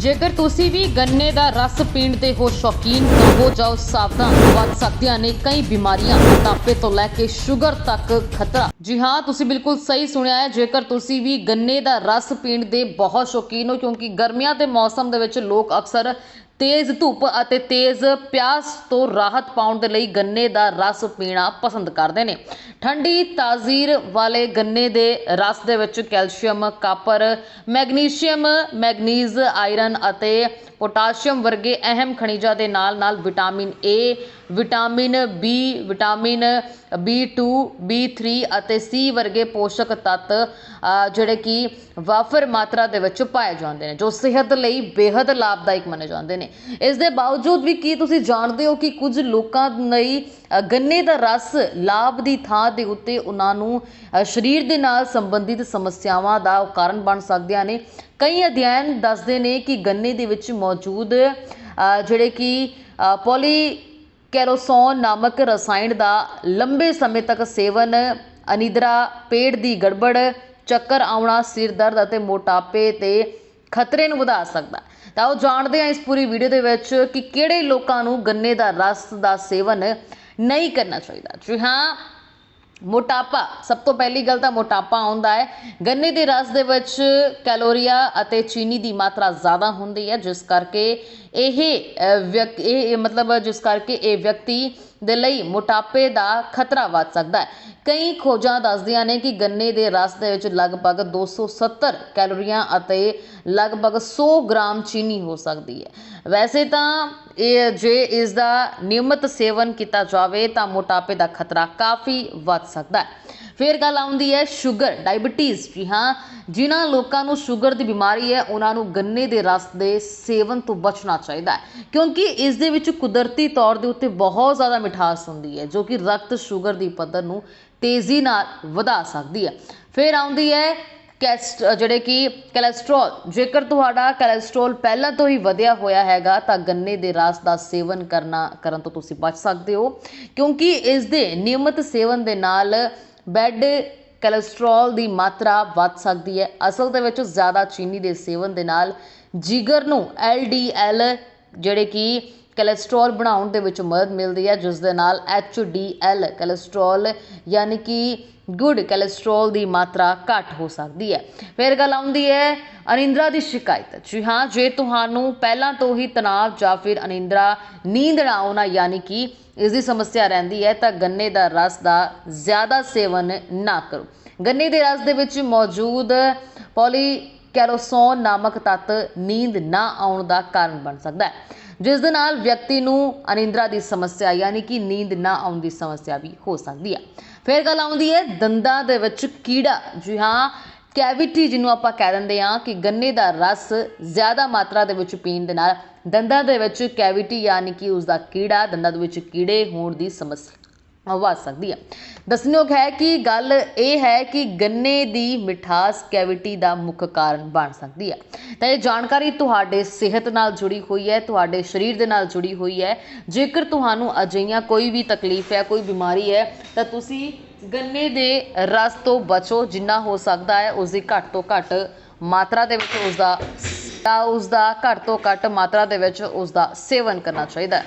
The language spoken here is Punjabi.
ਜੇਕਰ ਤੁਸੀਂ ਵੀ ਗੰਨੇ ਦਾ ਰਸ ਪੀਣ ਦੇ ਹੋ ਸ਼ੌਕੀਨ, ਤਾਂ ਹੋ ਜਾਓ ਸਾਵਧਾਨ। ਵੱਧ ਸਕਦੀਆਂ ਨੇ ਕਈ ਬਿਮਾਰੀਆਂ, ਮੋਟਾਪੇ ਤੋਂ ਲੈ ਕੇ ਸ਼ੂਗਰ ਤੱਕ ਖਤਰਾ। ਜੀ ਹਾਂ, ਤੁਸੀਂ ਬਿਲਕੁਲ ਸਹੀ ਸੁਣਿਆ ਹੈ, ਜੇਕਰ ਤੁਸੀਂ ਵੀ ਗੰਨੇ ਦਾ ਰਸ ਪੀਣ ਦੇ ਬਹੁਤ ਸ਼ੌਕੀਨ ਹੋ, ਕਿਉਂਕਿ ਗਰਮੀਆਂ ਦੇ ਮੌਸਮ ਦੇ ਵਿੱਚ ਲੋਕ ਅਕਸਰ ਤੇਜ਼ ਧੁੱਪ ਅਤੇ ਤੇਜ਼ ਪਿਆਸ ਤੋਂ ਰਾਹਤ ਪਾਉਣ ਦੇ ਲਈ ਗੰਨੇ ਦਾ ਰਸ ਪੀਣਾ ਪਸੰਦ ਕਰਦੇ ਨੇ। ਠੰਡੀ, ਤਾਜ਼ੀਰ ਵਾਲੇ ਗੰਨੇ ਦੇ ਰਸ ਦੇ ਵਿੱਚ calcium, copper, magnesium, manganese, iron ਅਤੇ ਪੋਟਾਸ਼ੀਅਮ ਵਰਗੇ ਅਹਿਮ ਖਣਿਜਾਂ ਦੇ ਨਾਲ-ਨਾਲ vitamin A vitamin B vitamin B2 B3 ਅਤੇ ਸੀ ਵਰਗੇ ਪੋਸ਼ਕ ਤੱਤ ਜਿਹੜੇ ਕਿ ਵਾਫਰ ਮਾਤਰਾ ਦੇ ਵਿੱਚ ਪਾਏ ਜਾਂਦੇ ਨੇ, ਜੋ ਸਿਹਤ ਲਈ ਬੇहद ਲਾਭਦਾਇਕ ਮੰਨੇ ਜਾਂਦੇ ਨੇ। ਇਸ ਦੇ ਬਾਵਜੂਦ ਵੀ ਕੀ ਤੁਸੀਂ ਜਾਣਦੇ ਹੋ ਕਿ ਕੁਝ ਲੋਕਾਂ ਲਈ ਗੰਨੇ ਦਾ ਰਸ ਲਾਭ ਦੀ ਥਾਂ ਦੇ ਉੱਤੇ ਉਹਨਾਂ ਨੂੰ ਸਰੀਰ ਦੇ ਨਾਲ ਸੰਬੰਧਿਤ ਸਮੱਸਿਆਵਾਂ ਦਾ ਕਾਰਨ ਬਣ ਸਕਦੀਆਂ ਨੇ? ਕਈ ਅਧਿਐਨ ਦੱਸਦੇ ਨੇ ਕਿ ਗੰਨੇ ਦੇ ਵਿੱਚ ਮੌਜੂਦ ਜਿਹੜੇ ਕਿ ਪੋਲੀ ਕੈਰੋਸੋਨ ਨਾਮਕ ਰਸਾਇਣ ਦਾ ਲੰਬੇ ਸਮੇਂ ਤੱਕ ਸੇਵਨ, ਅਨਿਦਰਾ, ਪੇਟ ਦੀ ਗੜਬੜ, ਚੱਕਰ ਆਉਣਾ, ਸਿਰ ਦਰਦ ਅਤੇ ਮੋਟਾਪੇ ਤੇ ਖਤਰੇ ਨੂੰ ਵਧਾ ਸਕਦਾ ਤਾਂ ਉਹ ਜਾਣਦੇ ਹਾਂ ਇਸ ਪੂਰੀ ਵੀਡੀਓ ਦੇ ਵਿੱਚ ਕਿ ਕਿਹੜੇ ਲੋਕਾਂ ਨੂੰ ਗੰਨੇ ਦਾ ਰਸ ਦਾ ਸੇਵਨ ਨਹੀਂ ਕਰਨਾ ਚਾਹੀਦਾ। ਜੀ ਹਾਂ ਮੋਟਾਪਾ। ਸਭ ਤੋਂ ਪਹਿਲੀ ਗੱਲ ਤਾਂ ਮੋਟਾਪਾ ਆਉਂਦਾ ਹੈ। ਗੰਨੇ ਦੇ ਰਸ ਦੇ ਵਿੱਚ ਕੈਲੋਰੀਆ ਅਤੇ ਚੀਨੀ ਦੀ ਮਾਤਰਾ ਜ਼ਿਆਦਾ ਹੁੰਦੀ ਹੈ ਜਿਸ ਕਰਕੇ ਇਹ ਅ, ਵਿਅਕ ਇਹ ਇਹ ਮਤਲਬ ਜਿਸ ਕਰਕੇ ਇਹ ਵਿਅਕਤੀ ਦੇ ਲਈ ਮੋਟਾਪੇ ਦਾ ਖਤਰਾ ਵੱਧ ਸਕਦਾ ਹੈ। ਕਈ ਖੋਜਾਂ ਦੱਸਦੀਆਂ ਨੇ ਕਿ ਗੰਨੇ ਦੇ ਰਸ ਦੇ ਵਿੱਚ ਲਗਭਗ 270 ਕੈਲੋਰੀਆਂ ਅਤੇ ਲਗਭਗ 100 ਗ੍ਰਾਮ ਚੀਨੀ ਹੋ ਸਕਦੀ ਹੈ। ਵੈਸੇ ਤਾਂ ਇਹ ਜੇ ਇਸ ਦਾ ਨਿਯਮਤ ਸੇਵਨ ਕੀਤਾ ਜਾਵੇ ਤਾਂ ਮੋਟਾਪੇ ਦਾ ਖਤਰਾ ਕਾਫੀ ਵੱਧ ਸਕਦਾ ਹੈ। ਫਿਰ ਗੱਲ ਆਉਂਦੀ ਹੈ ਸ਼ੂਗਰ, ਡਾਇਬੀਟੀਜ਼ ਜੀ ਹਾਂ। ਜਿਨ੍ਹਾਂ ਲੋਕਾਂ ਨੂੰ ਸ਼ੂਗਰ ਦੀ ਬਿਮਾਰੀ ਹੈ, ਉਹਨਾਂ ਨੂੰ ਗੰਨੇ ਦੇ ਰਸ ਦੇ ਸੇਵਨ ਤੋਂ ਬਚਣਾ ਚਾਹੀਦਾ ਹੈ। ਕਿਉਂਕਿ ਇਸ ਦੇ ਵਿੱਚ ਕੁਦਰਤੀ ਤੌਰ ਦੇ ਉੱਤੇ ਬਹੁਤ ਜ਼ਿਆਦਾ ਮਿਠਾਸ ਹੁੰਦੀ ਹੈ, ਜੋ ਕਿ ਰਕਤ ਸ਼ੂਗਰ ਦੀ ਪੱਧਰ ਨੂੰ ਤੇਜ਼ੀ ਨਾਲ ਵਧਾ ਸਕਦੀ ਹੈ। ਫਿਰ ਆਉਂਦੀ ਹੈ ਕੈਸਟ ਜਿਹੜੇ ਕਿ ਕੋਲੇਸਟ੍ਰੋਲ ਜੇਕਰ ਤੁਹਾਡਾ ਕੋਲੇਸਟ੍ਰੋਲ ਪਹਿਲਾਂ ਤੋਂ ਹੀ ਵਧਿਆ ਹੋਇਆ ਹੈਗਾ, ਤਾਂ ਗੰਨੇ ਦੇ ਰਸ ਦਾ ਸੇਵਨ ਕਰਨਾ ਕਰਨ ਤੋਂ ਤੁਸੀਂ ਬਚ ਸਕਦੇ ਹੋ। ਕਿਉਂਕਿ ਇਸ ਦੇ ਨਿਯਮਿਤ ਸੇਵਨ ਦੇ ਨਾਲ ਬੈੱਡ ਕੋਲੇਸਟ੍ਰੋਲ ਦੀ ਮਾਤਰਾ ਵੱਧ ਸਕਦੀ ਹੈ। ਅਸਲ ਦੇ ਵਿੱਚ ਜ਼ਿਆਦਾ ਚੀਨੀ ਦੇ ਸੇਵਨ ਦੇ ਨਾਲ ਜਿਗਰ ਨੂੰ LDL ਜਿਹੜੇ ਕਿ ਕੋਲੇਸਟ੍ਰੋਲ ਬਣਾਉਣ ਦੇ ਵਿੱਚ ਮਦਦ ਮਿਲਦੀ ਹੈ, ਜਿਸ ਦੇ ਨਾਲ HDL ਕੋਲੇਸਟ੍ਰੋਲ ਯਾਨੀ ਕਿ ਗੁੱਡ ਕੋਲੇਸਟ੍ਰੋਲ ਦੀ ਮਾਤਰਾ ਘੱਟ ਹੋ ਸਕਦੀ ਹੈ। ਫਿਰ ਗੱਲ ਆਉਂਦੀ ਹੈ ਅਨਿੰਦਰਾ ਦੀ ਸ਼ਿਕਾਇਤ। ਜੀ ਹਾਂ, ਜੇ ਤੁਹਾਨੂੰ ਪਹਿਲਾਂ ਤੋਂ ਹੀ ਤਣਾਅ ਜਾਂ ਫਿਰ ਅਨਿੰਦਰਾ ਨੀਂਦ ਨਾ ਆਉਣਾ ਯਾਨੀ ਕਿ ਇਸ ਦੀ ਸਮੱਸਿਆ ਰਹਿੰਦੀ ਹੈ, ਤਾਂ ਗੰਨੇ ਦਾ ਰਸ ਦਾ ਜ਼ਿਆਦਾ ਸੇਵਨ ਨਾ ਕਰੋ। ਗੰਨੇ ਦੇ ਰਸ ਦੇ ਵਿੱਚ ਮੌਜੂਦ ਪੋਲੀ ਕੈਰੋਸੋਨ ਨਾਮਕ ਤੱਤ ਨੀਂਦ ਨਾ ਆਉਣ ਦਾ ਕਾਰਨ ਬਣ ਸਕਦਾ ਹੈ। ਜਿਸ ਦੇ ਨਾਲ ਵਿਅਕਤੀ ਨੂੰ ਅਨਿੰਦਰਾ ਦੀ ਸਮੱਸਿਆ ਯਾਨੀ ਕਿ ਨੀਂਦ ਨਾ ਆਉਣ ਦੀ ਸਮੱਸਿਆ ਵੀ ਹੋ ਸਕਦੀ ਹੈ ਫਿਰ ਗੱਲ ਆਉਂਦੀ ਹੈ ਦੰਦਾਂ ਦੇ ਵਿੱਚ ਕੀੜਾ। ਜੀ ਹਾਂ, ਕੈਵਿਟੀ ਜਿਹਨੂੰ ਆਪਾਂ ਕਹਿ ਦਿੰਦੇ ਹਾਂ ਕਿ ਗੰਨੇ ਦਾ ਰਸ ਜ਼ਿਆਦਾ ਮਾਤਰਾ ਦੇ ਵਿੱਚ ਪੀਣ ਦੇ ਨਾਲ ਦੰਦਾਂ ਦੇ ਵਿੱਚ ਕੈਵਿਟੀ ਯਾਨੀ ਕਿ ਉਸ ਦਾ ਕੀੜਾ, ਦੰਦਾਂ ਦੇ ਵਿੱਚ ਕੀੜੇ ਹੋਣ ਦੀ ਸਮੱਸਿਆ ਵੱਧ ਸਕਦੀ ਹੈ ਦੱਸਣਯੋਗ ਹੈ ਕਿ ਗੱਲ ਇਹ ਹੈ ਕਿ ਗੰਨੇ ਦੀ ਮਿਠਾਸ ਕੈਵਿਟੀ ਦਾ ਮੁੱਖ ਕਾਰਨ ਬਣ ਸਕਦੀ ਹੈ ਤਾਂ ਇਹ ਜਾਣਕਾਰੀ ਤੁਹਾਡੇ ਸਿਹਤ ਨਾਲ ਜੁੜੀ ਹੋਈ ਹੈ, ਤੁਹਾਡੇ ਸਰੀਰ ਦੇ ਨਾਲ ਜੁੜੀ ਹੋਈ ਹੈ। ਜੇਕਰ ਤੁਹਾਨੂੰ ਅਜਿਹੀਆਂ ਕੋਈ ਵੀ ਤਕਲੀਫ ਹੈ, ਕੋਈ ਬਿਮਾਰੀ ਹੈ, ਤਾਂ ਤੁਸੀਂ ਗੰਨੇ ਦੇ ਰਸ ਤੋਂ ਬਚੋ, ਜਿੰਨਾ ਹੋ ਸਕਦਾ ਹੈ ਉਸ ਦੀ ਘੱਟ ਤੋਂ ਘੱਟ ਮਾਤਰਾ ਦੇ ਵਿੱਚ ਉਸ ਦਾ ਤਾਂ ਉਸ ਦਾ ਘੱਟ ਤੋਂ ਘੱਟ ਮਾਤਰਾ ਦੇ ਵਿੱਚ ਉਸ ਦਾ ਸੇਵਨ ਕਰਨਾ ਚਾਹੀਦਾ ਹੈ।